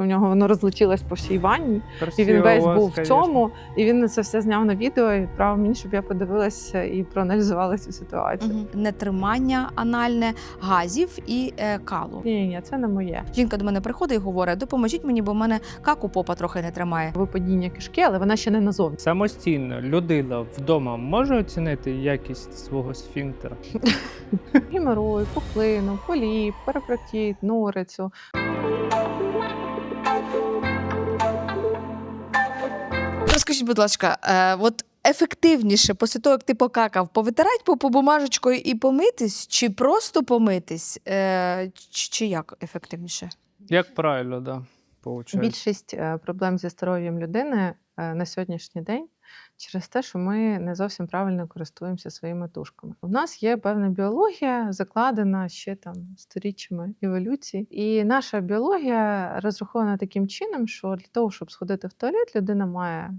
У нього воно розлетілось по всій ванні, і він весь вас, був в конечно. цьому. І він це все зняв на відео і відправив мені, щоб я подивилася і проаналізувала цю ситуацію. Мгм. Нетримання анальне газів і е, калу. Ні, ні, це не моє. Жінка до мене приходить і говорить: допоможіть мені, бо в мене каку попа трохи не тримає. Випадіння кишки, але вона ще не назовні. Самостійно людина вдома може оцінити якість свого сфінктера? Геморой, пухлину, поліп, перепротіт, норицю. Розкажіть, будь ласка, е, от ефективніше після того, як ти покакав, повитирать по бумажечкою і помитись, чи просто помитись? Е, чи, чи як ефективніше? Як правильно, да, получається. Більшість е, проблем зі здоров'ям людини е, на сьогоднішній день через те, що ми не зовсім правильно користуємося своїми тушками. У нас є певна біологія, закладена ще там сторіччями еволюції, і наша біологія розрахована таким чином, що для того, щоб сходити в туалет, людина має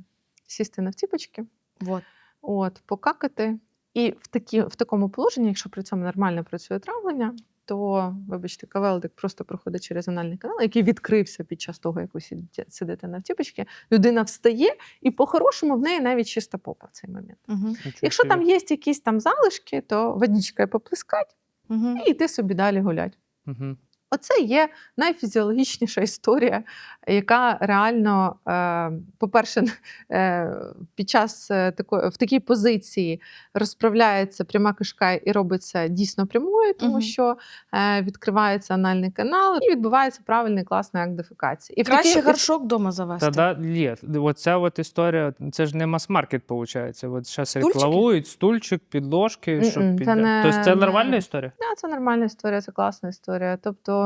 сісти на вціпочки, Вот. от, покакати. І в, такі, в такому положенні, якщо при цьому нормально працює травлення, то, вибачте, кавелдик просто проходить через анальний канал, який відкрився під час того, як ви сидите, на втіпочці. Людина встає, і по-хорошому в неї навіть чиста попа в цей момент. Угу. Якщо там є якісь там залишки, то водичкою поплескать Угу. і йти собі далі гулять. Мгм. Оце є найфізіологічніша історія, яка реально, е, по-перше, е, під час е, такої в такій позиції розправляється пряма кишка і робиться дійсно прямою, тому Мгм. що відкривається анальний канал і відбувається правильний класний акт дефекації. І Краще такій- горшок вдома завести. Та да, ні, оця от історія, це ж не мас-маркет, виходить. От зараз рекламують стульчик, підложки, щоб Мгм, під... не- Тобто це нормальна історія? Да, це нормальна історія, це класна історія. Тобто,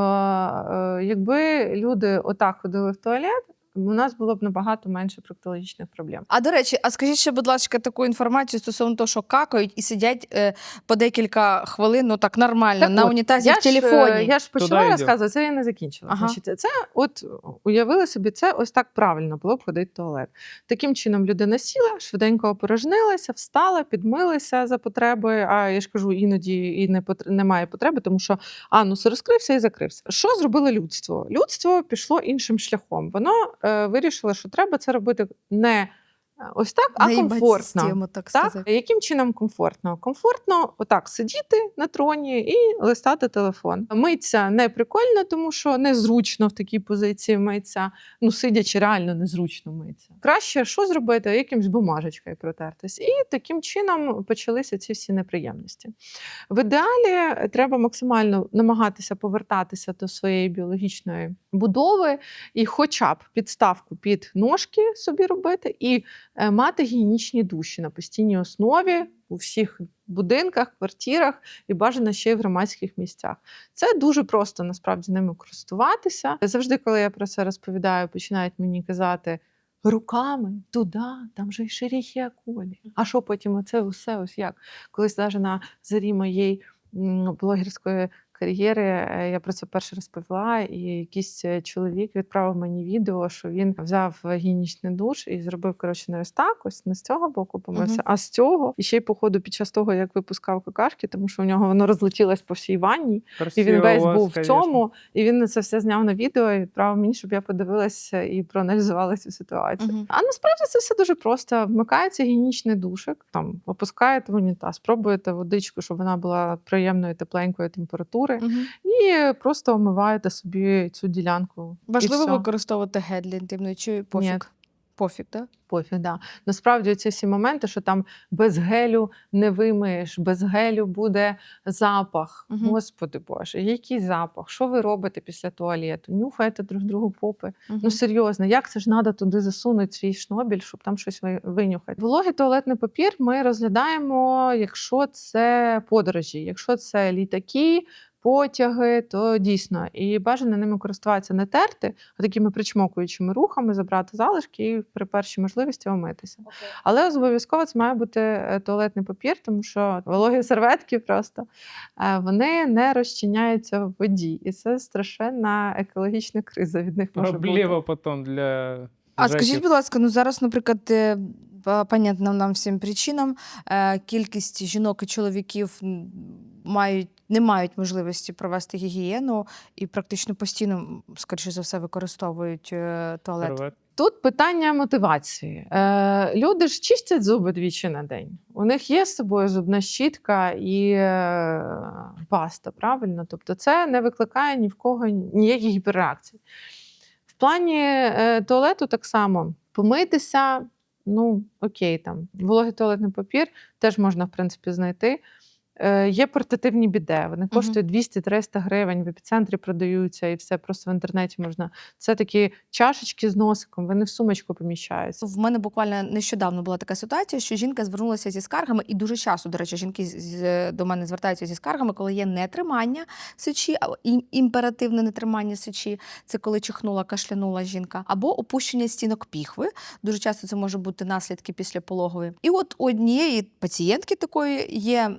якби люди отак ходили в туалет, у нас було б набагато менше проктологічних проблем. А до речі, а скажіть ще, будь ласка, таку інформацію стосовно того, що какають і сидять е, по декілька хвилин, ну так нормально, Так на от, унітазі я в ж, е, телефоні. Я ж почала йдемо. розказувати, це я не закінчила. Ага. Значить, це от уявили собі, це ось так правильно було б ходити в туалет. Таким чином людина сіла, швиденько опорожнилася, встала, підмилася за потреби. А я ж кажу, іноді і не потр- немає потреби, тому що анус розкрився і закрився. Що зробило людство? Людство пішло іншим шляхом. Воно е, вирішило, що треба це робити не ось так, а комфортно. систему, так, Так, яким чином комфортно? Комфортно отак сидіти на троні і листати телефон. Митися не прикольно, тому що незручно в такій позиції митися. Ну, сидячи, реально незручно митися. Краще що зробити? Якимсь бумажечкою протертись. І таким чином почалися ці всі неприємності. В ідеалі треба максимально намагатися повертатися до своєї біологічної будови і, хоча б підставку під ножки собі робити, і мати гігієнічні душі на постійній основі у всіх будинках, квартирах і бажано ще й в громадських місцях. Це дуже просто насправді ними користуватися. Завжди, коли я про це розповідаю, починають мені казати. Руками туди, там же й шеріхія колі. А що потім оце усе ось як? Колись навіть на зарі моєї блогерської кар'єри е, я про це перше розповіла, і якийсь е, чоловік відправив мені відео, що він взяв гігієнічний душ і зробив коротше не ось так, ось не з цього боку помився, Мгм. а з цього. І ще й походу під час того, як випускав какашки, тому що у нього воно розлетілось по всій ванні, і він весь був в конечно. цьому. І він це все зняв на відео і відправив мені, щоб я подивилася і проаналізувала цю ситуацію. Мгм. А насправді це все дуже просто. Вмикається гігієнічний душик, там опускаєте в унітаз, пробуєте водичку, щоб вона була приємної тепленької температури, Мгм. і просто омиваєте собі цю ділянку. Важливо використовувати гель для інтимної чи пофіг? Ні. Пофіг, так? Пофіг, да. Насправді ці всі моменти, що там без гелю не вимиєш, без гелю буде запах. Мгм. Господи Боже, який запах? Що ви робите після туалету? Нюхаєте друг другу попи. Мгм. Ну серйозно, як це ж треба туди засунути свій шнобіль, щоб там щось ви- винюхати? Вологий туалетний папір ми розглядаємо, якщо це подорожі, якщо це літаки. Потяги, то дійсно і бажано ними користуватися не терти, а такими причмокуючими рухами, забрати залишки і при першій можливості омитися. Але обов'язково це має бути е, туалетний папір, тому що вологі серветки просто е, вони не розчиняються в воді, і це страшенна екологічна криза від них може бути. Потім для А скажіть, будь ласка, ну зараз, наприклад, е, по понятним нам всім причинам, кількість жінок і чоловіків мають не мають можливості провести гігієну і практично постійно, скоріше за все, використовують е, туалет. Сервет. Тут питання мотивації. Е, люди ж чистять зуби двічі на день. У них є з собою зубна щітка і е, паста, правильно? Тобто це не викликає ні в кого ніяких гіперреакцій. В плані е, туалету так само помитися, ну окей, там вологий туалетний папір теж можна, в принципі, знайти. Е, Є портативні біде, вони коштують 200-300 гривень, в епіцентрі продаються і все просто в інтернеті можна. Це такі чашечки з носиком, вони в сумочку поміщаються. В мене буквально нещодавно була така ситуація, що жінка звернулася зі скаргами, і дуже часто, до речі, жінки з- до мене звертаються зі скаргами, коли є нетримання сечі, імперативне нетримання сечі, це коли чихнула, кашлянула жінка, або опущення стінок піхви. Дуже часто це може бути наслідки після пологової. І от однієї пацієнтки такої є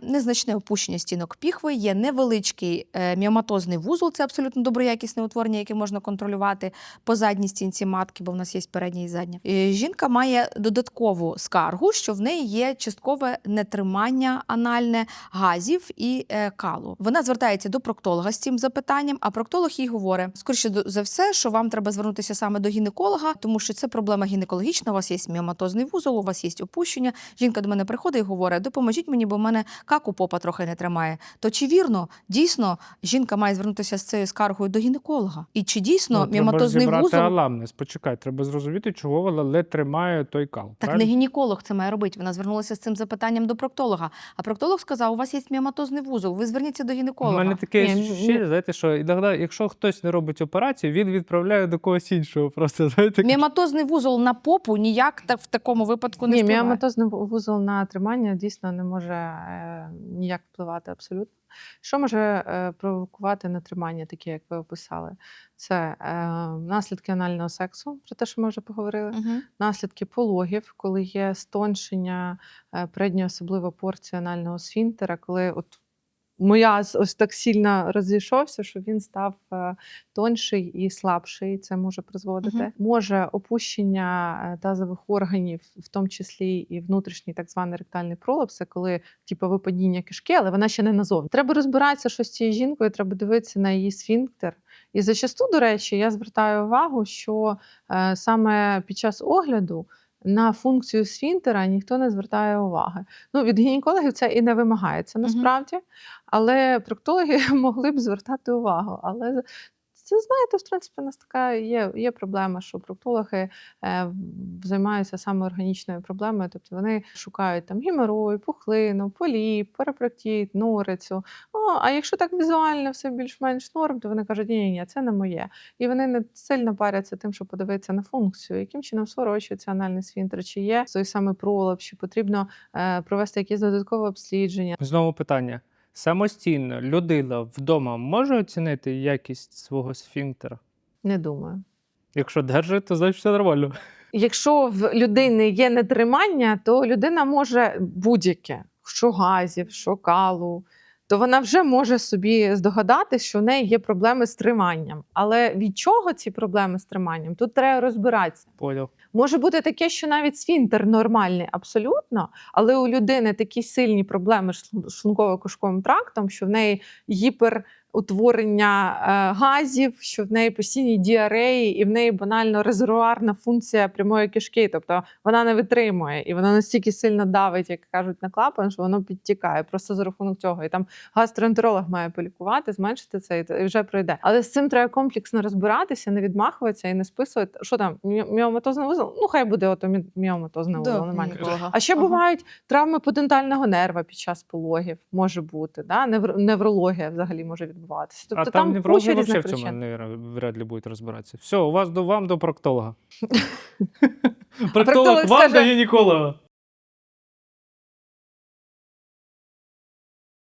незначне опущення стінок піхви, є невеличкий е, міоматозний вузол, це абсолютно доброякісне утворення, яке можна контролювати по задній стінці матки, бо в нас є передня і задня. Е, Жінка має додаткову скаргу, що в неї є часткове нетримання анальне газів і е, калу. Вона звертається до проктолога з цим запитанням, а проктолог їй говорить: скоріше за все, що вам треба звернутися саме до гінеколога, тому що це проблема гінекологічна. У вас є міоматозний вузол, у вас є опущення. Жінка до мене приходить і говорить: допоможіть мені, бо в мене каку попа трохи не тримає. То чи вірно дійсно жінка має звернутися з цією скаргою до гінеколога? І чи дійсно Ну, треба міоматозний зібрати вузол? аламнез. Почекай, треба зрозуміти, чого вона ледь тримає той кал. Так не гінеколог це має робити. Вона звернулася з цим запитанням до проктолога. А проктолог сказав: у вас є міоматозний вузол, ви зверніться до У гінеколога. мене таке Ні, ще, знаєте, що іноді, якщо хтось не робить операцію, він відправляє до когось іншого. Просто знаєте, Міоматозний вузол на попу ніяк так в такому випадку не Ні, міоматозний вузол на тримання дійсно не може е, ніяк впливати абсолютно. Що може е, провокувати нетримання, таке, як ви описали? Це е, наслідки анального сексу, про те, що ми вже поговорили. Мгм. наслідки пологів, коли є стоншення е, передньої особливо порції анального сфінтера, коли от моя ось так сильно розійшовся, що він став е, тонший і слабший. Це може призводити. Мгм. Може опущення е, тазових органів, в тому числі і внутрішній так званий ректальний пролапс, це коли типу випадіння кишки, але вона ще не назовні. Треба розбиратися, що з цією жінкою, треба дивитися на її сфінктер. І зачасту, до речі, я звертаю увагу, що е, саме під час огляду на функцію свінтера ніхто не звертає уваги. Ну, від гінекологів це і не вимагається насправді, але проктологи могли б звертати увагу. Але це знаєте, в принципі, у нас така є, є проблема, що проктологи е, займаються саме органічною проблемою, тобто вони шукають там геморой, пухлину, поліп, парапроктит, норицю. О, а якщо так візуально все більш-менш норм, то вони кажуть, ні, ні, це не моє. І вони не сильно паряться тим, щоб подивитися на функцію, яким чином сворочується анальний сфінктер, чи є той самий пролап, чи потрібно е, провести якесь додаткове обслідження. Знову питання. Самостійно людина вдома може оцінити якість свого сфінктера? Не думаю. Якщо держить, то значить все нормально. Якщо в людини є нетримання, то людина може будь-яке, що газів, що калу, то вона вже може собі здогадати, що в неї є проблеми з триманням. Але від чого ці проблеми з триманням? Тут треба розбиратися. Понял. Може бути таке, що навіть свінтер нормальний абсолютно, але у людини такі сильні проблеми з шлунково-кишковим трактом, що в неї гіперутворення е, газів, що в неї постійні діареї, і в неї банально резервуарна функція прямої кишки. Тобто вона не витримує, і вона настільки сильно давить, як кажуть, на клапан, що воно підтікає просто за рахунок цього. І там гастроентеролог має полікувати, зменшити це і вже пройде. Але з цим треба комплексно розбиратися, не відмахуватися і не списувати. Що там, мі- міоматозний вузол? Ну, хай буде ото мі- міоматозний Да, вузол, нормально. гінеколога. А ще Ага. бувають травми потенциального нерва під час пологів, може бути. Да? Невр- неврологія взагалі може відбуватися. Тобто а там, там неврологи різних в цьому причин. наверно, вряд ли будуть розбиратися. Все, у вас до вам до проктолога. проктолог вам дає до гінеколога.